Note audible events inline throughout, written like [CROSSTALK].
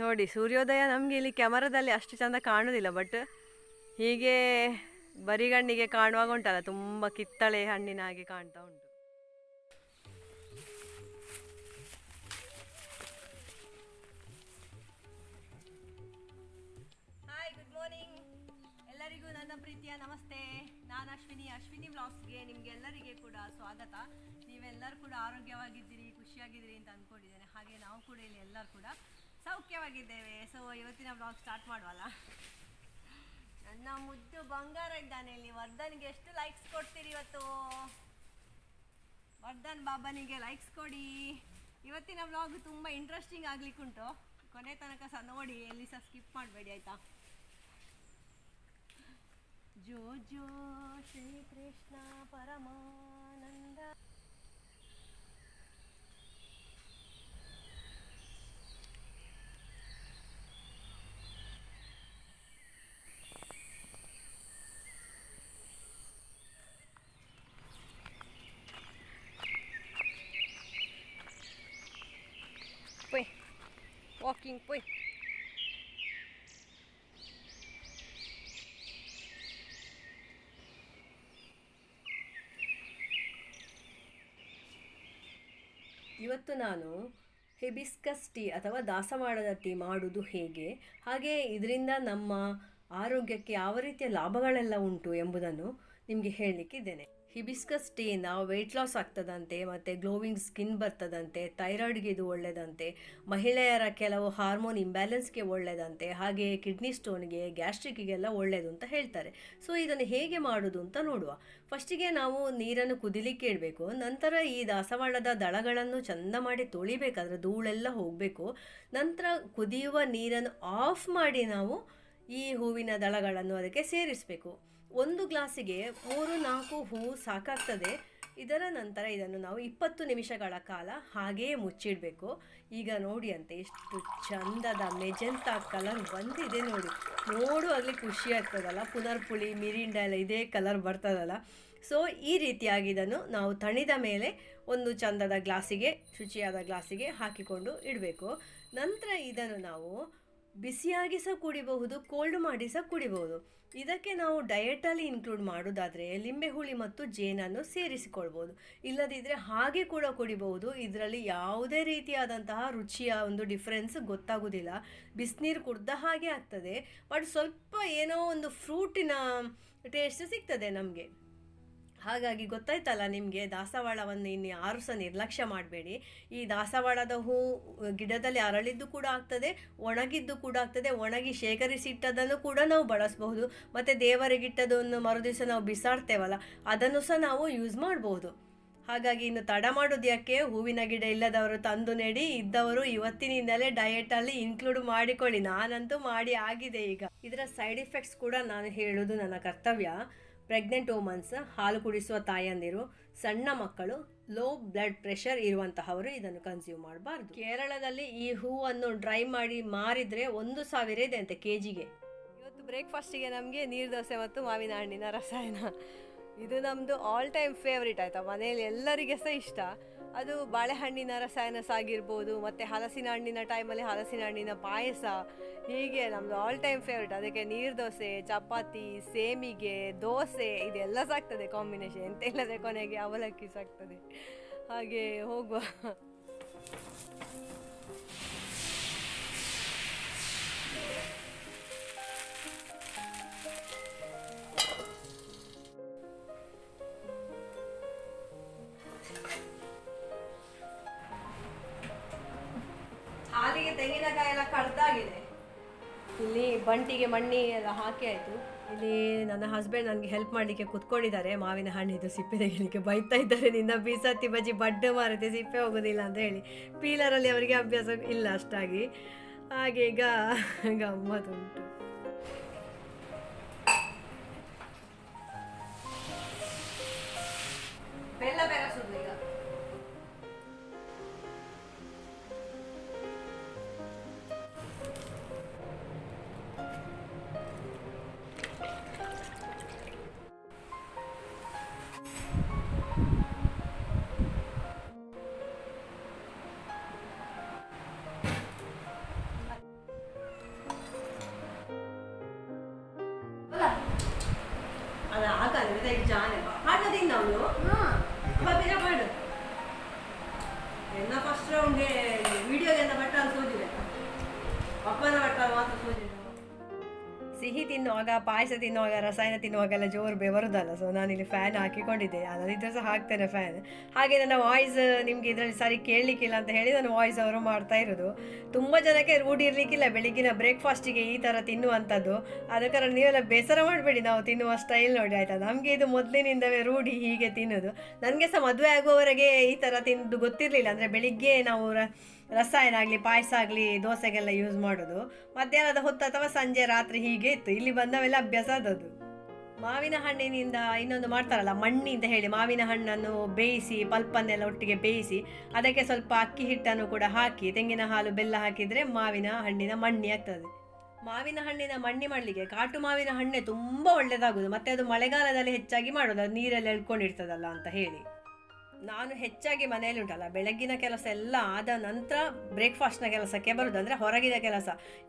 ನೋಡಿ, ಸೂರ್ಯೋದಯ ನಮಗೆ ಇಲ್ಲಿ ಕ್ಯಾಮರಾದಲ್ಲಿ ಅಷ್ಟು ಚಂದ ಕಾಣುವುದಿಲ್ಲ ಬಟ್ ಹೀಗೆ ಬರಿಗಣ್ಣಿಗೆ ಕಾಣುವಾಗ ಉಂಟಲ್ಲ, ತುಂಬ ಕಿತ್ತಳೆ ಹಣ್ಣಿನ ಹಾಗೆ ಕಾಣ್ತಾ ಉಂಟು. ಹಾಯ್ ಗುಡ್ ಮಾರ್ನಿಂಗ್ ಎಲ್ಲರಿಗೂ ನನ್ನ ಪ್ರೀತಿಯ ನಮಸ್ತೆ. ನಾನು ಅಶ್ವಿನಿ ಅಶ್ವಿನಿ ವ್ಲಾಗ್ಸ್ಗೆ ನಿಮಗೆಲ್ಲರಿಗೆ ಕೂಡ ಸ್ವಾಗತ. ನೀವೆಲ್ಲರೂ ಕೂಡ ಆರೋಗ್ಯವಾಗಿದ್ದೀರಿ, ಖುಷಿಯಾಗಿದ್ದೀರಿ ಅಂತ ಅಂದ್ಕೊಂಡಿದ್ದೇನೆ. ಹಾಗೆ ನಾವು ಕೂಡ ಇಲ್ಲಿ ಎಲ್ಲರೂ ಕೂಡ ಸೌಖ್ಯವಾಗಿದ್ದೇವೆ. ಸೊ ಇವತ್ತಿನ ಬ್ಲಾಗ್ ಸ್ಟಾರ್ಟ್ ಮಾಡುವಲ್ಲ? ನನ್ನ ಮುದ್ದು ಬಂಗಾರ ಇದ್ದಾನೆ ಇಲ್ಲಿ. ವರ್ಧನ್ಗೆ ಎಷ್ಟು ಲೈಕ್ಸ್ ಕೊಡ್ತೀರಿ ಇವತ್ತು? ವರ್ಧನ್ ಬಾಬನಿಗೆ ಲೈಕ್ಸ್ ಕೊಡಿ. ಇವತ್ತಿನ ಬ್ಲಾಗ್ ತುಂಬ ಇಂಟ್ರೆಸ್ಟಿಂಗ್ ಆಗ್ಲಿಕ್ಕುಂಟು ಕೊನೆ ತನಕ ಸಹ ನೋಡಿ, ಎಲ್ಲಿ ಸಹ ಸ್ಕಿಪ್ ಮಾಡಬೇಡಿ, ಆಯ್ತಾ? ಜೋ ಜೋ ಶ್ರೀ ಕೃಷ್ಣ ಪರಮಾನಂದ. ಇವತ್ತು ನಾನು ಹಿಬಿಸ್ಕಸ್ ಟೀ ಅಥವಾ ದಾಸವಾಳದ ಟೀ ಮಾಡುವುದು ಹೇಗೆ? ಹಾಗೆ ಇದರಿಂದ ನಮ್ಮ ಆರೋಗ್ಯಕ್ಕೆ ಯಾವ ರೀತಿಯ ಲಾಭಗಳೆಲ್ಲ ಉಂಟು ಎಂಬುದನ್ನು ನಿಮಗೆ ಹೇಳಲಿಕ್ಕಿದ್ದೇನೆ. ಹಿಬಿಸ್ಕಸ್ ಟೀನ ವೆಯ್ಟ್ ಲಾಸ್ ಆಗ್ತದಂತೆ ಮತ್ತು ಗ್ಲೋವಿಂಗ್ ಸ್ಕಿನ್ ಬರ್ತದಂತೆ ಥೈರಾಯ್ಡ್ಗೆ ಇದು ಒಳ್ಳೆಯದಂತೆ ಮಹಿಳೆಯರ ಕೆಲವು ಹಾರ್ಮೋನ್ ಇಂಬ್ಯಾಲೆನ್ಸ್ಗೆ ಒಳ್ಳೆಯದಂತೆ ಹಾಗೆ ಕಿಡ್ನಿ ಸ್ಟೋನ್ಗೆ ಗ್ಯಾಸ್ಟ್ರಿಕ್ಗೆಲ್ಲ ಒಳ್ಳೆಯದು ಅಂತ ಹೇಳ್ತಾರೆ. ಸೊ ಇದನ್ನು ಹೇಗೆ ಮಾಡೋದು ಅಂತ ನೋಡುವ. ಫಸ್ಟಿಗೆ ನಾವು ನೀರನ್ನು ಕುದಿಲಿಕ್ಕೆ ಇಡಬೇಕು, ನಂತರ ಈ ದಾಸವಾಳದ ದಳಗಳನ್ನು ಚಂದ ಮಾಡಿ ತೊಳಿಬೇಕಾದ್ರೆ ಧೂಳೆಲ್ಲ ಹೋಗಬೇಕು, ನಂತರ ಕುದಿಯುವ ನೀರನ್ನು ಆಫ್ ಮಾಡಿ ನಾವು ಈ ಹೂವಿನ ದಳಗಳನ್ನು ಅದಕ್ಕೆ ಸೇರಿಸಬೇಕು. ಒಂದು ಗ್ಲಾಸಿಗೆ ಮೂರು ನಾಲ್ಕು ಹೂವು ಸಾಕಾಗ್ತದೆ. ಇದರ ನಂತರ ಇದನ್ನು ನಾವು ಇಪ್ಪತ್ತು ನಿಮಿಷಗಳ ಕಾಲ ಹಾಗೆಯೇ ಮುಚ್ಚಿಡಬೇಕು. ಈಗ ನೋಡಿ ಅಂತ, ಎಷ್ಟು ಚಂದದ ಮೆಜೆಂತಾ ಕಲರ್ ಬಂದಿದೆ ನೋಡಿ. ನೋಡುವಾಗಲೇ ಖುಷಿ ಆಗ್ತದಲ್ಲ. ಪುನರ್ಪುಳಿ, ಮಿರಿಂಡ ಎಲ್ಲ ಇದೇ ಕಲರ್ ಬರ್ತದಲ್ಲ. ಸೊ ಈ ರೀತಿಯಾಗಿ ಇದನ್ನು ನಾವು ತಣಿದ ಮೇಲೆ ಒಂದು ಚಂದದ ಗ್ಲಾಸಿಗೆ, ಶುಚಿಯಾದ ಗ್ಲಾಸಿಗೆ ಹಾಕಿಕೊಂಡು ಇಡಬೇಕು. ನಂತರ ಇದನ್ನು ನಾವು ಬಿಸಿಯಾಗಿ ಸಹ ಕುಡಿಬಹುದು ಕೋಲ್ಡ್ ಮಾಡಿ ಸಹ ಕುಡಿಬಹುದು. ಇದಕ್ಕೆ ನಾವು ಡಯಟಲ್ಲಿ ಇನ್ಕ್ಲೂಡ್ ಮಾಡೋದಾದರೆ ಲಿಂಬೆ ಹುಳಿ ಮತ್ತು ಜೇನನ್ನು ಸೇರಿಸಿಕೊಳ್ಬೋದು ಇಲ್ಲದಿದ್ದರೆ ಹಾಗೆ ಕೂಡ ಕುಡಿಬಹುದು. ಇದರಲ್ಲಿ ಯಾವುದೇ ರೀತಿಯಾದಂತಹ ರುಚಿಯ ಒಂದು ಡಿಫ್ರೆನ್ಸ್ ಗೊತ್ತಾಗೋದಿಲ್ಲ. ಬಿಸಿನೀರು ಕುಡ್ದ ಹಾಗೆ ಆಗ್ತದೆ. ಬಟ್ ಸ್ವಲ್ಪ ಏನೋ ಒಂದು ಫ್ರೂಟಿನ ಟೇಸ್ಟ್ ಸಿಗ್ತದೆ ನಮಗೆ. ಹಾಗಾಗಿ ಗೊತ್ತಾಯ್ತಲ್ಲ ನಿಮಗೆ, ದಾಸವಾಳವನ್ನು ಇನ್ನು ಯಾರು ಸಹ ನಿರ್ಲಕ್ಷ್ಯ ಮಾಡಬೇಡಿ. ಈ ದಾಸವಾಳದ ಹೂ ಗಿಡದಲ್ಲಿ ಅರಳಿದ್ದು ಕೂಡ ಆಗ್ತದೆ, ಒಣಗಿದ್ದು ಕೂಡ ಆಗ್ತದೆ, ಒಣಗಿ ಶೇಖರಿಸಿಟ್ಟದನ್ನು ಕೂಡ ನಾವು ಬಳಸಬಹುದು. ಮತ್ತು ದೇವರಿಗಿಟ್ಟದನ್ನು ಮರುದಿವಸ ನಾವು ಬಿಸಾಡ್ತೇವಲ್ಲ, ಅದನ್ನು ಸಹ ನಾವು ಯೂಸ್ ಮಾಡಬಹುದು. ಹಾಗಾಗಿ ಇನ್ನು ತಡ ಮಾಡೋದು ಯಾಕೆ ಹೂವಿನ ಗಿಡ ಇಲ್ಲದವರು ತಂದು ನೆಡಿ, ಇದ್ದವರು ಇವತ್ತಿನಿಂದಲೇ ಡಯೆಟಲ್ಲಿ ಇನ್ಕ್ಲೂಡ್ ಮಾಡಿಕೊಳ್ಳಿ. ನಾನಂತೂ ಮಾಡಿ ಆಗಿದೆ ಈಗ. ಇದರ ಸೈಡ್ ಎಫೆಕ್ಟ್ಸ್ ಕೂಡ ನಾನು ಹೇಳೋದು ನನ್ನ ಕರ್ತವ್ಯ. ಪ್ರೆಗ್ನೆಂಟ್ ವುಮನ್ಸ್ ಹಾಲು ಕುಡಿಸುವ ತಾಯಂದಿರು ಸಣ್ಣ ಮಕ್ಕಳು ಲೋ ಬ್ಲಡ್ ಪ್ರೆಷರ್ ಇರುವಂತಹವರು ಇದನ್ನು ಕನ್ಸ್ಯೂಮ್ ಮಾಡಬಾರ್ದು. ಕೇರಳದಲ್ಲಿ ಈ ಹೂವನ್ನು ಡ್ರೈ ಮಾಡಿ ಮಾರಿದ್ರೆ ಒಂದು ಸಾವಿರ ಇದೆ ಅಂತೆ ಕೆ ಜಿಗೆ ಇವತ್ತು ಬ್ರೇಕ್ಫಾಸ್ಟಿಗೆ ನಮಗೆ ನೀರು ದೋಸೆ ಮತ್ತು ಮಾವಿನ ಹಣ್ಣಿನ ರಸಾಯನ. ಇದು ನಮ್ಮದು ಆಲ್ ಟೈಮ್ ಫೇವ್ರೇಟ್ ಆಯಿತಾ? ಮನೆಯಲ್ಲಿ ಎಲ್ಲರಿಗೆ ಸಹ ಇಷ್ಟ. ಅದು ಬಾಳೆಹಣ್ಣಿನ ರಸಾಯನ ಸಾಗಿರ್ಬೋದು ಮತ್ತು ಹಲಸಿನ ಹಣ್ಣಿನ ಟೈಮಲ್ಲಿ ಹಲಸಿನ ಹಣ್ಣಿನ ಪಾಯಸ ಹೀಗೆ ನಮ್ಮದು ಆಲ್ ಟೈಮ್ ಫೇವ್ರೇಟ್ ಅದಕ್ಕೆ ನೀರು ದೋಸೆ, ಚಪಾತಿ, ಸೇಮಿಗೆ, ದೋಸೆ, ಇದೆಲ್ಲ ಸಾಕ್ತದೆ ಕಾಂಬಿನೇಷನ್ ಎಂತ ಇಲ್ಲದೆ ಕೊನೆಗೆ ಅವಲಕ್ಕಿ ಸಾಕ್ತದೆ. ಹಾಗೆ ಹೋಗುವ. ಹಾಲಿಗೆ ತೆಂಗಿನಕಾಯಿ ಎಲ್ಲ ಕಡ್ದಾಗಿದೆ. ಇಲ್ಲಿ ಬಂಟಿಗೆ ಮಣ್ಣಿ ಎಲ್ಲ ಹಾಕಿ ಆಯಿತು. ಇಲ್ಲಿ ನನ್ನ ಹಸ್ಬೆಂಡ್ ನನಗೆ ಹೆಲ್ಪ್ ಮಾಡಲಿಕ್ಕೆ ಕುತ್ಕೊಂಡಿದ್ದಾರೆ. ಮಾವಿನ ಹಣ್ಣಿದ್ದು ಸಿಪ್ಪೆ ತೆಗಿಲಿಕ್ಕೆ ಬೈತಾ ಇದ್ದಾರೆ. ನಿನ್ನ ಬೀಸತ್ತಿ ಬಜ್ಜಿ ಬಡ್ಡೆ ಮಾರುತ್ತೆ, ಸಿಪ್ಪೆ ಹೋಗೋದಿಲ್ಲ ಅಂತ ಹೇಳಿ. ಪೀಲರಲ್ಲಿ ಅವರಿಗೆ ಅಭ್ಯಾಸ ಇಲ್ಲ ಅಷ್ಟಾಗಿ. ಹಾಗೆ ಈಗ ಗಮ್ಮತ್ತುಂಟು ನಾನು ಇದಕ್ಕೆ ಜಾನೆ ಹಾಡು ತಿನ್ನವನು ಬೀರ ಮಾಡು ಎನ್ನ ಫಸ್ಟ್ ರೌಂಡ್ಗೆ ವಿಡಿಯೋಗೆ ಅಂತ ಬಟ್ಟಲು ಸೋಜಿದೆ ಪಪ್ಪನ ಬಟ್ಟಲು ಮಾತ್ರ ಸೋಜಿದೆ ಸಿಹಿ ತಿನ್ನುವಾಗ, ಪಾಯಸ ತಿನ್ನುವಾಗ, ರಸಾಯನ ತಿನ್ನುವಾಗೆಲ್ಲ ಜೋರು ಬೆವರುದಲ್ಲ ಸೊ ನಾನಿಲ್ಲಿ ಫ್ಯಾನ್ ಹಾಕಿಕೊಂಡಿದ್ದೆ. ಅದಿದ್ದರೆ ಸಹ ಹಾಕ್ತೇನೆ ಫ್ಯಾನ್ ಹಾಗೆ ನನ್ನ ವಾಯ್ಸ್ ನಿಮಗೆ ಇದರಲ್ಲಿ ಸರಿ ಕೇಳಲಿಕ್ಕಿಲ್ಲ ಅಂತ ಹೇಳಿ ನಾನು ವಾಯ್ಸ್ ಅವರು ಮಾಡ್ತಾ ಇರೋದು. ತುಂಬ ಜನಕ್ಕೆ ರೂಢಿ ಇರಲಿಕ್ಕಿಲ್ಲ ಬೆಳಿಗ್ಗಿನ ಬ್ರೇಕ್ಫಾಸ್ಟಿಗೆ ಈ ಥರ ತಿನ್ನುವಂಥದ್ದು. ಆದ ಕಾರಣ ನೀವೆಲ್ಲ ಬೇಸರ ಮಾಡಬೇಡಿ, ನಾವು ತಿನ್ನುವ ಸ್ಟೈಲ್ ನೋಡಿ, ಆಯ್ತಾ? ನಮಗೆ ಇದು ಮೊದಲಿನಿಂದವೇ ರೂಢಿ ಹೀಗೆ ತಿನ್ನೋದು. ನನಗೆ ಸಹ ಮದುವೆ ಆಗುವವರೆಗೆ ಈ ಥರ ತಿಂದು ಗೊತ್ತಿರಲಿಲ್ಲ. ಅಂದರೆ ಬೆಳಿಗ್ಗೆ ನಾವು ರಸಾಯನ ಆಗಲಿ, ಪಾಯಸ ಆಗಲಿ, ದೋಸೆಗೆಲ್ಲ ಯೂಸ್ ಮಾಡೋದು. ಮಧ್ಯಾಹ್ನದ ಹೊತ್ತು ಅಥವಾ ಸಂಜೆ, ರಾತ್ರಿ ಹೀಗೆ ಇತ್ತು. ಇಲ್ಲಿ ಬಂದವೆಲ್ಲ ಅಭ್ಯಾಸ ಆದದ್ದು ಮಾವಿನ ಹಣ್ಣಿನಿಂದ ಇನ್ನೊಂದು ಮಾಡ್ತಾರಲ್ಲ, ಮಣ್ಣಿ ಅಂತ ಹೇಳಿ, ಮಾವಿನ ಹಣ್ಣನ್ನು ಬೇಯಿಸಿ, ಪಲ್ಪನ್ನೆಲ್ಲ ಒಟ್ಟಿಗೆ ಬೇಯಿಸಿ, ಅದಕ್ಕೆ ಸ್ವಲ್ಪ ಅಕ್ಕಿ ಹಿಟ್ಟನ್ನು ಕೂಡ ಹಾಕಿ, ತೆಂಗಿನ ಹಾಲು, ಬೆಲ್ಲ ಹಾಕಿದರೆ ಮಾವಿನ ಹಣ್ಣಿನ ಮಣ್ಣಿ ಆಗ್ತದೆ. ಮಾವಿನ ಹಣ್ಣಿನ ಮಣ್ಣಿ ಮಾಡಲಿಕ್ಕೆ ಕಾಟು ಮಾವಿನ ಹಣ್ಣೆ ತುಂಬ ಒಳ್ಳೆಯದಾಗೋದು ಮತ್ತು ಅದು ಮಳೆಗಾಲದಲ್ಲಿ ಹೆಚ್ಚಾಗಿ ಮಾಡೋದು. ಅದು ನೀರಲ್ಲಿ ಎಳ್ಕೊಂಡಿರ್ತದಲ್ಲ ಅಂತ ಹೇಳಿ. ನಾನು ಹೆಚ್ಚಾಗಿ ಮನೆಯಲ್ಲಿ ಉಂಟಲ್ಲ, ಬೆಳಗ್ಗಿನ ಕೆಲಸ ಎಲ್ಲ ಆದ ನಂತರ ಬ್ರೇಕ್ಫಾಸ್ಟ್ನ ಕೆಲಸಕ್ಕೆ ಬರುದು, ಅಂದರೆ ಹೊರಗಿನ ಕೆಲಸ.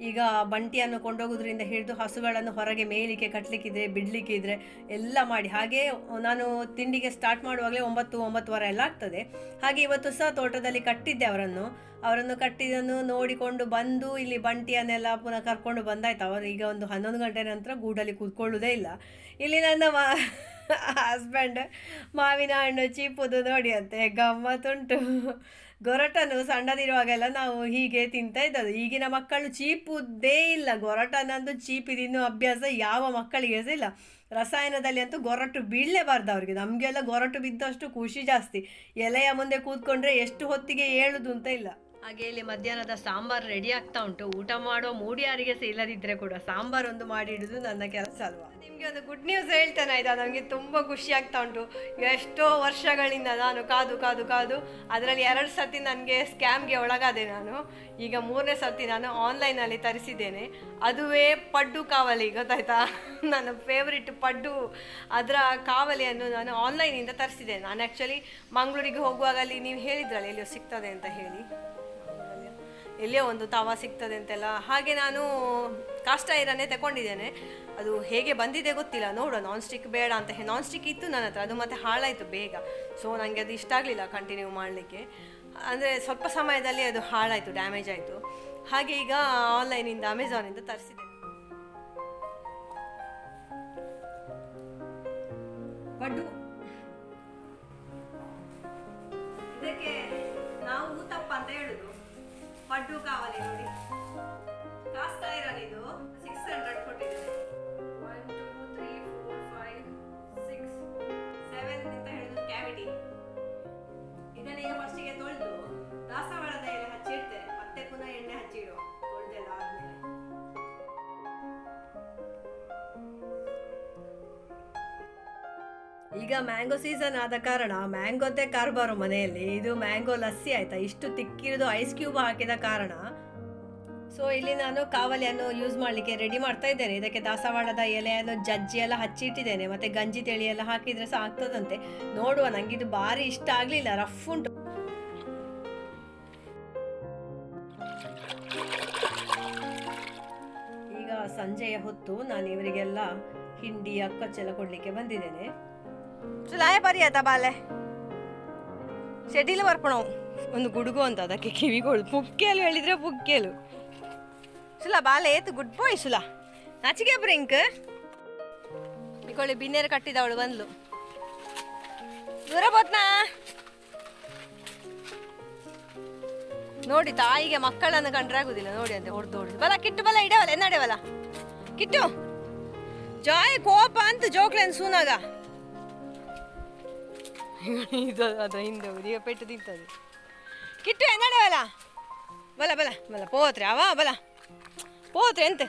ಈಗ ಬಂಟಿಯನ್ನು ಕೊಂಡೋಗೋದ್ರಿಂದ ಹಿಡಿದು ಹಸುಗಳನ್ನು ಹೊರಗೆ ಮೇಯಲಿಕ್ಕೆ ಕಟ್ಟಲಿಕ್ಕಿದ್ರೆ ಬಿಡಲಿಕ್ಕಿದ್ರೆ ಎಲ್ಲ ಮಾಡಿ. ಹಾಗೆ ನಾನು ತಿಂಡಿಗೆ ಸ್ಟಾರ್ಟ್ ಮಾಡುವಾಗಲೇ ಒಂಬತ್ತು, ಒಂಬತ್ತುವರೆ ಎಲ್ಲ ಆಗ್ತದೆ. ಹಾಗೆ ಇವತ್ತು ಸಹ ತೋಟದಲ್ಲಿ ಕಟ್ಟಿದ್ದೆ ಅವರನ್ನು. ಅವರನ್ನು ಕಟ್ಟಿದ್ದನ್ನು ನೋಡಿಕೊಂಡು ಬಂದು ಇಲ್ಲಿ ಬಂಟಿಯನ್ನೆಲ್ಲ ಪುನಃ ಕರ್ಕೊಂಡು ಬಂದಾಯ್ತು. ಅವರು ಈಗ ಒಂದು ಹನ್ನೊಂದು ಗಂಟೆ ನಂತರ ಗೂಡಲ್ಲಿ ಕೂತ್ಕೊಳ್ಳೋದೇ ಇಲ್ಲ. ಇಲ್ಲಿ ನನ್ನ ಹಸ್ಬೆಂಡ್ ಮಾವಿನ ಹಣ್ಣು ಚೀಪುದು ನೋಡಿ ಅಂತೆ ಗಮ್ಮತ್ತುಂಟು. ಗೊರಟನು ಸಣ್ಣದಿರುವಾಗೆಲ್ಲ ನಾವು ಹೀಗೆ ತಿಂತಾ ಇದ್ದದ್ದು. ಈಗಿನ ಮಕ್ಕಳು ಚೀಪುದೇ ಇಲ್ಲ. ಗೊರಟನಂದು ಚೀಪಿ ತಿನ್ನೋ ಅಭ್ಯಾಸ ಯಾವ ಮಕ್ಕಳಿಗೆ ಇಲ್ಲ ರಸಾಯನದಲ್ಲಿ ಅಂತೂ ಗೊರಟು ಬೀಳಲೇಬಾರ್ದು ಅವ್ರಿಗೆ. ನಮಗೆಲ್ಲ ಗೊರಟು ಬಿದ್ದಷ್ಟು ಖುಷಿ ಜಾಸ್ತಿ. ಎಲೆಯ ಮುಂದೆ ಕೂತ್ಕೊಂಡ್ರೆ ಎಷ್ಟು ಹೊತ್ತಿಗೆ ಏಳುದು ಅಂತ ಇಲ್ಲ. ಹಾಗೆ ಇಲ್ಲಿ ಮಧ್ಯಾಹ್ನದ ಸಾಂಬಾರು ರೆಡಿ ಆಗ್ತಾ ಉಂಟು. ಊಟ ಮಾಡೋ ಮೂಡಿ ಯಾರಿಗೆ ಸಹ ಕೂಡ ಸಾಂಬಾರ್ ಒಂದು ಮಾಡಿ ಇಡುದು ನನ್ನ ಕೆಲಸ ಅಲ್ವಾ? ನಿಮಗೆ ಒಂದು ಗುಡ್ ನ್ಯೂಸ್ ಹೇಳ್ತೇನೆ ಆಯ್ತಾ? ನನಗೆ ತುಂಬ ಖುಷಿ ಆಗ್ತಾ ಉಂಟು. ಎಷ್ಟೋ ವರ್ಷಗಳಿಂದ ನಾನು ಕಾದು ಕಾದು ಕಾದು ಅದರಲ್ಲಿ ಎರಡು ಸರ್ತಿ ನನಗೆ ಸ್ಕ್ಯಾಮ್ಗೆ ಒಳಗಾದೆ ನಾನು. ಈಗ ಮೂರನೇ ಸರ್ತಿ ನಾನು ಆನ್ಲೈನಲ್ಲಿ ತರಿಸಿದ್ದೇನೆ. ಅದುವೇ ಪಡ್ಡು ಕಾವಲಿ, ಗೊತ್ತಾಯ್ತಾ? [LAUGHS] ನನ್ನ ಫೇವ್ರೆಟ್ ಪಡ್ಡು. ಅದರ ಕಾವಲಿಯನ್ನು ನಾನು ಆನ್ಲೈನಿಂದ ತರಿಸಿದ್ದೇನೆ. ನಾನು ಆ್ಯಕ್ಚುಲಿ ಮಂಗಳೂರಿಗೆ ಹೋಗುವಾಗ ಅಲ್ಲಿ ನೀವು ಹೇಳಿದ್ರಲ್ಲ, ಎಲ್ಲಿಯೋ ಸಿಗ್ತದೆ ಅಂತ ಹೇಳಿ. ಎಲ್ಲಿಯೋ ಒಂದು ತವ ಸಿಗ್ತದೆ ಅಂತೆಲ್ಲ. ಹಾಗೆ ನಾನು ಕಾಸ್ಟ್ ಐರನ್ನೇ ತಗೊಂಡಿದ್ದೇನೆ. ಅದು ಹೇಗೆ ಬಂದಿದೆ ಗೊತ್ತಿಲ್ಲ. ನೋಡುವ ನಾನ್ ಸ್ಟಿಕ್ ಬೇಡ ಅಂತ ನಾನ್ ಸ್ಟಿಕ್ ಇತ್ತು ನನ್ನ ಹತ್ರ. ಅದು ಮತ್ತೆ ಹಾಳಾಯಿತು ಬೇಗ. ಸೊ ನನಗೆ ಅದು ಇಷ್ಟ ಆಗಲಿಲ್ಲ ಕಂಟಿನ್ಯೂ ಮಾಡಲಿಕ್ಕೆ. ಅಂದರೆ ಸ್ವಲ್ಪ ಸಮಯದಲ್ಲಿ ಅದು ಹಾಳಾಯಿತು ಡ್ಯಾಮೇಜ್ ಆಯಿತು. ಹಾಗೆ ಈಗ ಆನ್ಲೈನಿಂದ ಅಮೆಝಾನಿಂದ ತರಿಸಿದೆ. ಪಡ್ಡು. ಇದಕ್ಕೆ ನಾವು ಊತಪ್ಪ ಅಂತ ಹೇಳುದು. ಪಡ್ಡು ಕಾವಲಿ ನೋಡಿ. ಕಾಸ್ತಾ ಐರನ್ ಈಗ ಮ್ಯಾಂಗೋ ಸೀಸನ್ ಆದ ಕಾರಣ ಮ್ಯಾಂಗೋದೇ ಕಾರ್ಬಾರು ಮನೆಯಲ್ಲಿ ಇದು ಮ್ಯಾಂಗೋ ಲಸ್ಸಿ ಆಯ್ತಾ, ಇಷ್ಟು ತಿಕ್ಕಿರೋದು ಐಸ್ ಕ್ಯೂಬ್ ಹಾಕಿದ ಕಾರಣ. ಸೊ ಇಲ್ಲಿ ನಾನು ಕಾವಲಿಯನ್ನು ಯೂಸ್ ಮಾಡಲಿಕ್ಕೆ ರೆಡಿ ಮಾಡ್ತಾ ಇದ್ದೇನೆ. ಇದಕ್ಕೆ ದಾಸವಾಳದ ಎಲೆಯನ್ನು ಜಜ್ಜಿ ಎಲ್ಲ ಹಚ್ಚಿಟ್ಟಿದ್ದೇನೆ. ಮತ್ತೆ ಗಂಜಿ ತೆಳಿ ಎಲ್ಲ ಹಾಕಿದ್ರೆ ಸಹ ಆಗ್ತದಂತೆ. ನೋಡುವ, ನಂಗೆ ಇದು ಭಾರಿ ಇಷ್ಟ ಆಗಲಿಲ್ಲ ರಫ್ ಉಂಟು. ಈಗ ಸಂಜೆಯ ಹೊತ್ತು ನಾನು ಇವರಿಗೆಲ್ಲ ಹಿಂಡಿ, ಅಕ್ಕಚ್ಚೆಲ್ಲ ಕೊಡಲಿಕ್ಕೆ ಬಂದಿದ್ದೇನೆ. ಸುಲಾಯ ಅದ ಬಾಲೆ ಶೆಡಿಲ್ ಬರ್ಪಣವು ಒಂದು ಗುಡುಗು ಅಂತ ಅದಕ್ಕೆ ಕಿವಿಗಳು ಪುಕ್ಕೇಲು ಹೇಳಿದ್ರೆ ಪುಕ್ಕೇಲು. ಸುಲ ಬಾಲೆ, ಏತು ಗುಡ್ ಬಾಯ್ ಸುಲ ನಾಚಿಗೆ ಬ್ರಿಂಕ್ ಇಕೊಳ್ಳಿ ಬಿನ್ನೇರು ಕಟ್ಟಿದವಳು ಬಂದ್ಲು. ದೂರ ಬೋತ್ನಾ. ನೋಡಿ ತಾಯಿಗೆ ಮಕ್ಕಳನ್ನು ಕಂಡ್ರೆ ಆಗುದಿಲ್ಲ ನೋಡಿ ಅಂತ ಹೊಡೆದು ಹೊಡೆದು. ಬಲ, ಕಿಟ್ಟು ಬಲ ಇಡವಲ್ಲ ಎನ್ನಡೆವಲ್ಲ ಕಿಟ್ಟು. ಜಾಯ್ ಕೋಪ ಅಂತ ಜೋಕ್ಲೆನ್ ಸೂನಾಗ. ಇದು ಅದರ ಹಿಂದೆ. ಈಗ ಪೆಟ್ಟು ತಿಂತದೆ. ಕಿಟ್ಟು ಎನ್ನಡೆವಲ್ಲ ಬಲ? ಬಲ ಬಲ ಪೋತ್ರೆ, ಅವ, ಬಲ. ಪೋತ್ರೆ ಎಂತ?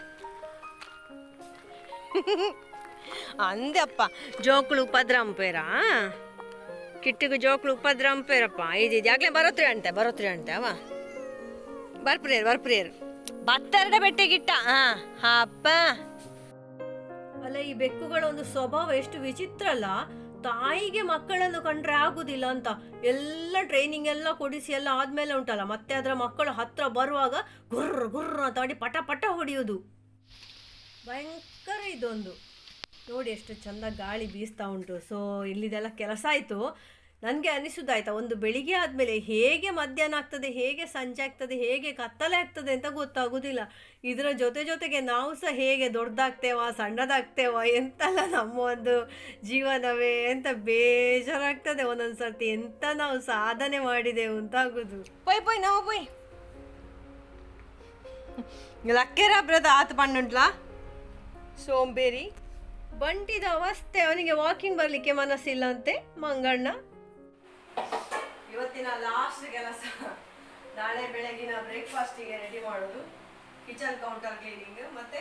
ಅಂದೆ ಅಪ್ಪ ಜೋಕ್ಳು ಉಪದ್ರಂಪೇರ ಕಿಟ್ಟಿಗು ಜೋಕ್ಳು ಉಪದ್ರಂಪೇರಪ್ಪ ಇದು ಯಾಕ್ಲೆ ಬರೋತ್ರಿ ಅಂತೆ ಬರೋತ್ರಿ ಅಂತೆ, ಅವ. ಬರ್ಪ್ರಿಯರ್ ಬರ್ಪ್ರಿಯರ್. ಬತ್ತರಡ ಬೆಟ್ಟೆ ಗಿಟ್ಟ ಹಾ ಹಾ, ಅಪ್ಪ. ಅಲ್ಲ, ಈ ಬೆಕ್ಕುಗಳ ಒಂದು ಸ್ವಭಾವ ಎಷ್ಟು ವಿಚಿತ್ರ ಅಲ್ಲ. ತಾಯಿಗೆ ಮಕ್ಕಳನ್ನು ಕಂಡ್ರೆ ಆಗುದಿಲ್ಲ ಅಂತ. ಎಲ್ಲ ಟ್ರೈನಿಂಗ್ ಎಲ್ಲ ಕೊಡಿಸಿ ಎಲ್ಲ ಆದ್ಮೇಲೆ ಉಂಟಲ್ಲ, ಮತ್ತೆ ಅದರ ಮಕ್ಕಳು ಹತ್ರ ಬರುವಾಗ ಗುರ್ರ ಗುರ್ರ ಅಂತ ಪಟ ಪಟ ಹೊಡೆಯೋದು. ಭಯಂಕರ ಇದೊಂದು. ನೋಡಿ ಎಷ್ಟು ಚಂದ ಗಾಳಿ ಬೀಸ್ತಾ ಉಂಟು. ಸೊ ಇಲ್ಲಿದೆಲ್ಲ ಕೆಲಸ ಆಯಿತು. ನನಗೆ ಅನಿಸುದಾಯ್ತಾ, ಒಂದು ಬೆಳಿಗ್ಗೆ ಆದಮೇಲೆ ಹೇಗೆ ಮಧ್ಯಾಹ್ನ ಆಗ್ತದೆ, ಹೇಗೆ ಸಂಜೆ ಆಗ್ತದೆ, ಹೇಗೆ ಕತ್ತಲೆ ಆಗ್ತದೆ ಅಂತ ಗೊತ್ತಾಗೋದಿಲ್ಲ. ಇದರ ಜೊತೆ ಜೊತೆಗೆ ನಾವು ಸಹ ಹೇಗೆ ದೊಡ್ಡದಾಗ್ತೇವ, ಸಣ್ಣದಾಗ್ತೇವ ಎಂತೆಲ್ಲ ನಮ್ಮ ಒಂದು ಜೀವನವೇ ಎಂತ ಬೇಜಾರಾಗ್ತದೆ ಒಂದೊಂದು ಸರ್ತಿ, ಎಂತ ನಾವು ಸಾಧನೆ ಮಾಡಿದೆವು ಅಂತ ಆಗೋದು ಪೈ ಪೈ ನಾವು ಪೊಯ್. ಲಕ್ಕೆರ ಬ್ರದ ಆತ ಪಣ್ಣುಂಟ್ಲಾ? ಸೋಂಬೇರಿ. ಬಂಟಿದ ಅವಸ್ಥೆ, ಅವನಿಗೆ ವಾಕಿಂಗ್ ಬರಲಿಕ್ಕೆ ಮನಸ್ಸಿಲ್ಲಂತೆ, ಮಂಗಣ್ಣ. ಇವತ್ತಿನ ಲಾಸ್ಟ್ ಕೆಲಸ. ನಾಳೆ ಬೆಳಗಿನ ಬ್ರೇಕ್ಫಾಸ್ಟಿಗೆ ರೆಡಿ ಮಾಡೋದು ಕಿಚನ್ ಕೌಂಟರ್ ಕ್ಲೀನಿಂಗ್ ಮತ್ತೆ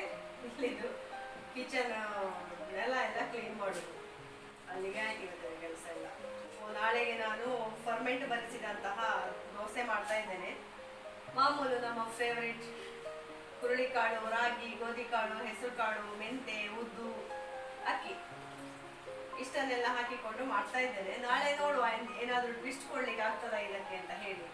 ಕಿಚನ್ ನೆಲ ಎಲ್ಲ ಕ್ಲೀನ್ ಮಾಡೋದು ಅಲ್ಲಿಗೆ ಆಗಿರುತ್ತೆ ಕೆಲಸ ಎಲ್ಲ. ನಾಳೆಗೆ ನಾನು ಫರ್ಮೆಂಟ್ ಬರೆಸಿದಂತಹ ದೋಸೆ ಮಾಡ್ತಾ ಇದ್ದೇನೆ. ಮಾಮೂಲು ನಮ್ಮ ಫೇವ್ರೆಟ್ ಹುರುಳಿಕಾಳು, ರಾಗಿ ಹೆಸರು ಕಾಳು ಮೆಂತೆ, ಉದ್ದು, ಅಕ್ಕಿ. ಇಷ್ಟನ್ನೆಲ್ಲ ಹಾಕಿಕೊಂಡು ಮಾಡ್ತಾ ಇದ್ದೇನೆ. ನಾಳೆ ನೋಡುವ ಏನಾದರೂ ಟ್ವಿಸ್ಟ್ ಕೊಡ್ಲಿಕ್ಕೆ ಆಗ್ತದ ಇದಕ್ಕೆ ಅಂತ ಹೇಳಿ.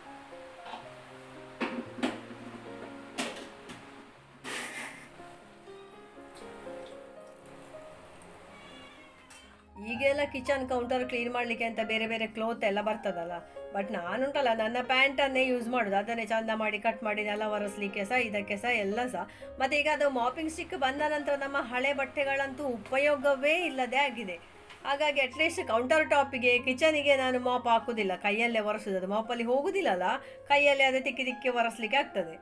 ಈಗೆಲ್ಲ ಕಿಚನ್ ಕೌಂಟರ್ ಕ್ಲೀನ್ ಮಾಡಲಿಕ್ಕೆ ಅಂತ ಬೇರೆ ಬೇರೆ ಕ್ಲೋತ್ ಎಲ್ಲ ಬರ್ತದಲ್ಲ. ಬಟ್ ನಾನುಂಟಲ್ಲ, ನನ್ನ ಪ್ಯಾಂಟನ್ನೇ ಯೂಸ್ ಮಾಡೋದು. ಅದನ್ನೇ ಚಂದ ಮಾಡಿ ಕಟ್ ಮಾಡಿ ನೆಲ ಒರೆಸ್ಲಿಕ್ಕೆ ಸಹ, ಇದಕ್ಕೆ ಸಹ, ಎಲ್ಲ ಸಹ. ಮತ್ತೆ ಈಗ ಅದು ಮಾಪಿಂಗ್ ಸ್ಟಿಕ್ ಬಂದ ನಂತರ ನಮ್ಮ ಹಳೆ ಬಟ್ಟೆಗಳಂತೂ ಉಪಯೋಗವೇ ಇಲ್ಲದೆ ಆಗಿದೆ. ಹಾಗಾಗಿ ಅಟ್ಲೀಸ್ಟ್ ಕೌಂಟರ್ ಟಾಪಿಗೆ ಕಿಚನಿಗೆ ನಾನು ಮಾಪ್ ಹಾಕೋದಿಲ್ಲ. ಕೈಯಲ್ಲೇ ಒರೆಸೋದು ಮಾಪಲ್ಲಿ ಹೋಗುದಿಲ್ಲಲ್ಲ, ಕೈಯಲ್ಲೇ ಅದೇ ತಿಕ್ಕಿ ತಿಕ್ಕಿ ಒರೆಸ್ಲಿಕ್ಕೆ ಆಗ್ತದೆ.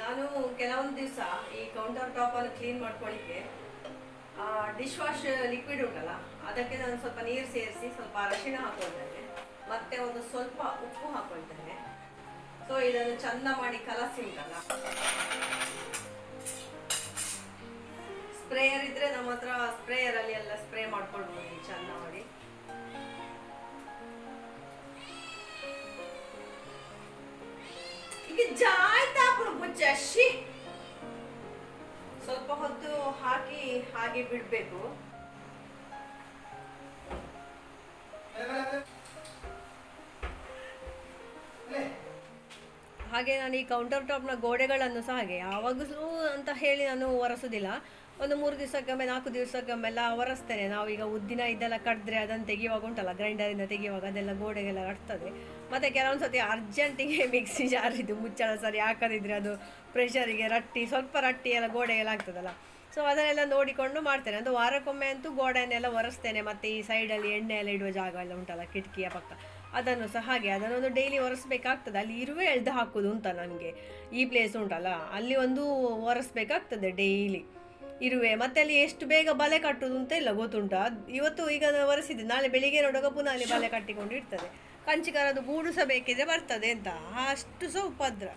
ನಾನು ಕೆಲವೊಂದು ದಿವಸ ಈ ಕೌಂಟರ್ ಟಾಪನ್ನು ಕ್ಲೀನ್ ಮಾಡ್ಕೊಳ್ಳಿಕ್ಕೆ ಡಿಶ್ ವಾಶ್ ಲಿಕ್ವಿಡ್ ಉಂಟಲ್ಲ, ಅದಕ್ಕೆ ನಾನು ಸ್ವಲ್ಪ ನೀರು ಸೇರಿಸಿ ಸ್ವಲ್ಪ ಅರಶಿಣ ಹಾಕೊಳ್ತೇನೆ ಮತ್ತೆ ಒಂದು ಸ್ವಲ್ಪ ಉಪ್ಪು ಹಾಕೊಳ್ತೇನೆ ಸೊ ಇದನ್ನು ಚಂದ ಮಾಡಿ ಕಲಸಿ ಉಂಟಲ್ಲ. ಸ್ಪ್ರೇಯರ್ ಇದ್ರೆ ನಮ್ಮ ಹತ್ರ ಸ್ಪ್ರೇಯರ್ ಅಲ್ಲಿ ಎಲ್ಲ ಸ್ಪ್ರೇ ಮಾಡ್ಕೊಳ್ಬೋದು ಚಂದ ಮಾಡಿ. ಈಗ ಜಾಯ್ತಾ ಸ್ವಲ್ಪ ಹೊತ್ತು ಹಾಕಿ ಹಾಗೆ ಬಿಡಬೇಕು. ಹಾಗೆ ನಾನು ಈ ಕೌಂಟರ್ ಟಾಪ್ನ ಗೋಡೆಗಳನ್ನು ಸಹ ಹಾಗೆ ಯಾವಾಗಲೂ ಅಂತ ಹೇಳಿ ನಾನು ಒರೆಸೋದಿಲ್ಲ. ಒಂದು ಮೂರು ದಿವಸಕ್ಕೊಮ್ಮೆ, ನಾಲ್ಕು ದಿವಸಕ್ಕೊಮ್ಮೆಲ್ಲ ಒರೆಸ್ತೇನೆ. ನಾವೀಗ ಉದ್ದಿನ ಇದೆಲ್ಲ ಕಡಿದ್ರೆ ಅದನ್ನು ತೆಗೆಯುವಾಗ ಉಂಟಲ್ಲ ಗ್ರೈಂಡರಿಂದ ತೆಗೆಯುವಾಗ ಅದೆಲ್ಲ ಗೋಡೆಗೆಲ್ಲ ಕಟ್ತದೆ. ಮತ್ತು ಕೆಲವೊಂದು ಸತಿ ಅರ್ಜೆಂಟಿಗೆ [LAUGHS] ಮಿಕ್ಸಿ ಜಾರಿದ್ದು ಮುಚ್ಚಳ ಸರಿ ಹಾಕದಿದ್ರೆ ಅದು ಪ್ರೆಷರಿಗೆ ರಟ್ಟಿ, ಸ್ವಲ್ಪ ರಟ್ಟಿ ಎಲ್ಲ ಗೋಡೆಗೆಲ್ಲ ಆಗ್ತದಲ್ಲ. ಸೊ ಅದನ್ನೆಲ್ಲ ನೋಡಿಕೊಂಡು ಮಾಡ್ತೇನೆ. ಅದು ವಾರಕ್ಕೊಮ್ಮೆ ಅಂತೂ ಗೋಡೆಯನ್ನೆಲ್ಲ ಒರೆಸ್ತೇನೆ. ಮತ್ತು ಈ ಸೈಡಲ್ಲಿ ಎಣ್ಣೆ ಎಲ್ಲ ಇಡುವ ಜಾಗ ಎಲ್ಲ ಉಂಟಲ್ಲ, ಕಿಟಕಿಯ ಪಕ್ಕ. ಅದನ್ನು ಸಹ ಹಾಗೆ ಅದನ್ನೊಂದು ಡೈಲಿ ಒರೆಸ್ಬೇಕಾಗ್ತದೆ. ಅಲ್ಲಿ ಇರುವೆ ಎಳ್ದು ಹಾಕೋದು ಅಂತ ನನಗೆ ಈ ಪ್ಲೇಸ್ ಉಂಟಲ್ಲ, ಅಲ್ಲಿ ಒಂದು ಒರೆಸ್ಬೇಕಾಗ್ತದೆ ಡೈಲಿ ಇರುವೆ. ಮತ್ತೆ ಅಲ್ಲಿ ಎಷ್ಟು ಬೇಗ ಬಲೆ ಕಟ್ಟುದು ಅಂತ ಇಲ್ಲ ಗೊತ್ತುಂಟ. ಇವತ್ತು ಈಗ ಒರೆಸಿದೆ ನಾಳೆ ಬೆಳಿಗ್ಗೆ ನೋಡುವಾಗ ಪುನಃ ಅಲ್ಲಿ ಬಲೆ ಕಟ್ಟಿಕೊಂಡು ಇರ್ತದೆ. ಕಂಚಿಕಾರದು ಗೂಡು ಸಹ ಬೇಕಿದ್ರೆ ಬರ್ತದೆ ಅಂತ. ಅಷ್ಟು ಸಹ ಉಪದ್ರ.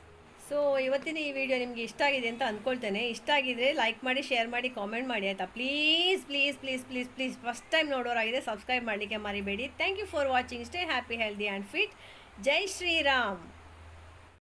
ಸೊ ಇವತ್ತಿನ ಈ ವಿಡಿಯೋ ನಿಮಗೆ ಇಷ್ಟ ಆಗಿದೆ ಅಂತ ಅಂದ್ಕೊಳ್ತೇನೆ ಇಷ್ಟ ಆಗಿದ್ರೆ ಲೈಕ್ ಮಾಡಿ ಶೇರ್ ಮಾಡಿ ಕಾಮೆಂಟ್ ಮಾಡಿ, ಆಯಿತಾ? Please please please please please first time ನೋಡೋರಾಗಿದೆ subscribe ಮಾಡಲಿಕ್ಕೆ ಮರಿಬೇಡಿ. Thank you for watching stay happy healthy and fit Jai Shriram.